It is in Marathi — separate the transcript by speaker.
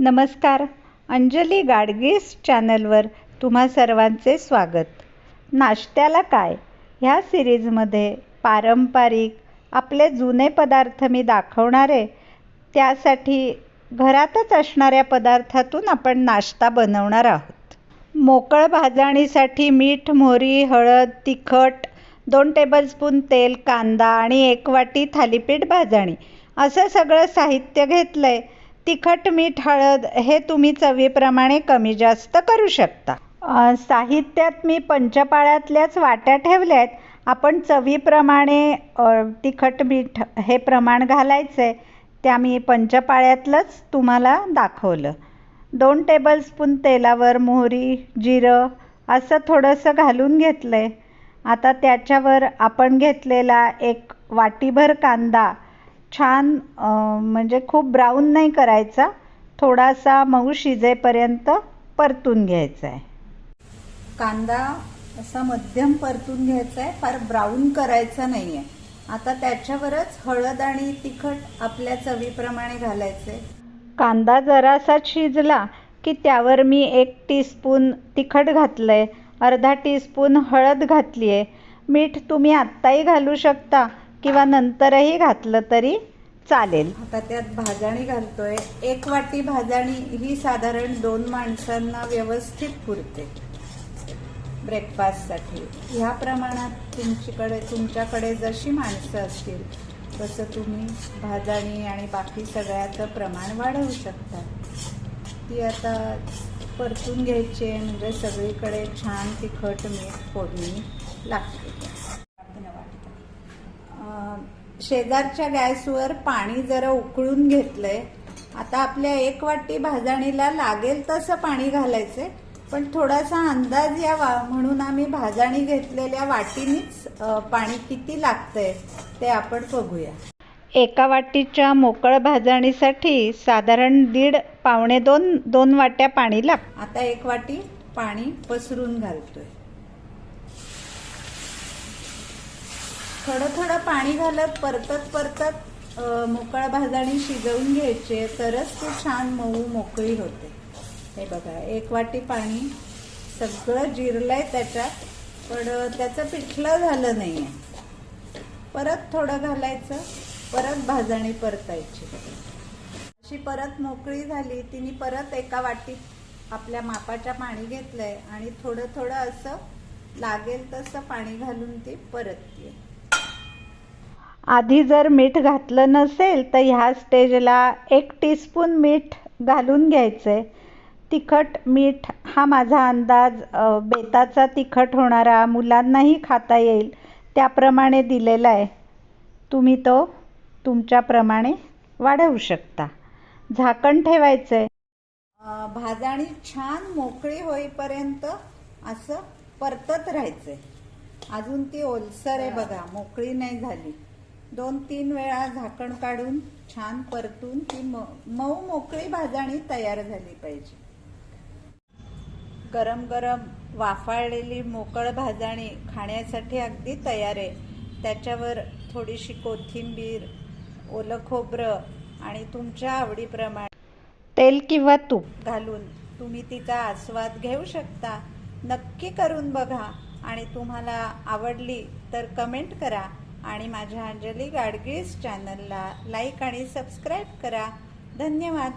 Speaker 1: नमस्कार. अंजली गाडगीस चॅनलवर तुम्हा सर्वांचे स्वागत. नाश्त्याला काय? ह्या सिरीजमध्ये पारंपरिक आपले जुने पदार्थ मी दाखवणार आहे. त्यासाठी घरातच असणाऱ्या पदार्थातून आपण नाश्ता बनवणार आहोत. मोकळ भाजणीसाठी मीठ मोहरी हळद तिखट दोन टेबलस्पून तेल कांदा आणि एक वाटी थालीपीठ भाजणी. असं सगळं साहित्य घेतलं आहे तिखट मीठ हळद हे तुम्ही चवीप्रमाणे कमी जास्त करू शकता. साहित्यात मी पंचपाळ्यातल्याच वाट्या ठेवल्या आहेत आपण चवीप्रमाणे तिखट मीठ हे प्रमाण घालायचं. आहे त्या मी पंचपाळ्यातलंच तुम्हाला दाखवलं. दोन टेबलस्पून तेलावर मोहरी जिरं असं थोडंसं घालून घेतलं आहे आता त्याच्यावर आपण घेतलेला एक वाटीभर कांदा छान म्हणजे खूप ब्राऊन नाही करायचा. थोडासा मऊ शिजेपर्यंत परतून घ्यायचा आहे कांदा असा मध्यम परतून घ्यायचा आहे फार ब्राऊन करायचा नाही आहे आता त्याच्यावरच हळद आणि तिखट आपल्या चवीप्रमाणे घालायचे कांदा जरासा शिजला की त्यावर मी एक टीस्पून तिखट घातलं आहे अर्धा टीस्पून हळद घातली आहे मीठ तुम्ही आत्ताही घालू शकता किंवा नंतरही घातलं तरी चालेल. आता त्यात भाजणी घालतोय. एक वाटी भाजणी ही साधारण दोन माणसांना व्यवस्थित पुरते. ब्रेकफास्टसाठी ह्या प्रमाणात तुमच्याकडे तुमच्याकडे जशी माणसं असतील तसं तुम्ही भाजणी आणि बाकी सगळ्याचं प्रमाण वाढवू शकता. ती आता परतून घ्यायची आहे म्हणजे सगळीकडे छान तिखट मीठ फोडणी लागते. शेजारच्या गॅसवर पाणी जरा उकळून घेतलंय. आता आपल्या एक वाटी भाजणीला लागेल तसं पाणी घालायचंय. पण थोडासा अंदाज यावा म्हणून आम्ही भाजणी घेतलेल्या वाटीनीच पाणी किती लागतंय ते आपण बघूया. एका वाटीच्या मोकळ भाजणीसाठी साधारण दीड पावणे दोन दोन वाट्या पाणी लाग आता एक वाटी पाणी पसरून घालतोय. थोडं थोडं पाणी घालत परतत परतत अ, मोकळा भाजणी शिजवून घ्यायचे. तरच ती छान मऊ मोकळी होते. हे बघा एक वाटी पाणी सगळं जिरलंय त्याच्यात पण त्याचं पिठलं झालं नाहीये. परत थोडं घालायचं परत भाजणी परतायची. अशी परत मोकळी झाली तिने परत एका वाटीत आपल्या मापाच्या पाणी घेतलंय आणि थोडं थोडं असं लागेल तसं पाणी घालून ती परतते आधी जर मीठ घातलं नसेल तर ह्या स्टेजला एक टीस्पून मीठ घालून घ्यायचंय. तिखट मीठ हा माझा अंदाज बेताचा तिखट होणारा मुलांनाही खाता येईल. त्याप्रमाणे दिलेला आहे. तुम्ही तो तुमच्याप्रमाणे वाढवू शकता. झाकण ठेवायचं आहे भाजणी छान मोकळी होईपर्यंत असं परतत राहायचंय. अजून ती ओलसर आहे बघा मोकळी नाही झाली. दोन तीन वेळा झाकण काढून छान परतून ती म- मऊ मोकळी भाजाणी तयार झाली पाहिजे. गरम गरम वाफाळलेली मोकळ भाजाणी खाण्यासाठी अगदी तयार आहे. त्याच्यावर थोडीशी कोथिंबीर ओलं खोबरं आणि तुमच्या आवडीप्रमाणे तेल किंवा तूप. घालून तुम्ही तिचा आस्वाद घेऊ शकता. नक्की करून बघा आणि तुम्हाला आवडली तर कमेंट करा. आणि माझ्या अंजली गाडगीस चॅनलला लाईक आणि सबस्क्राईब करा. धन्यवाद.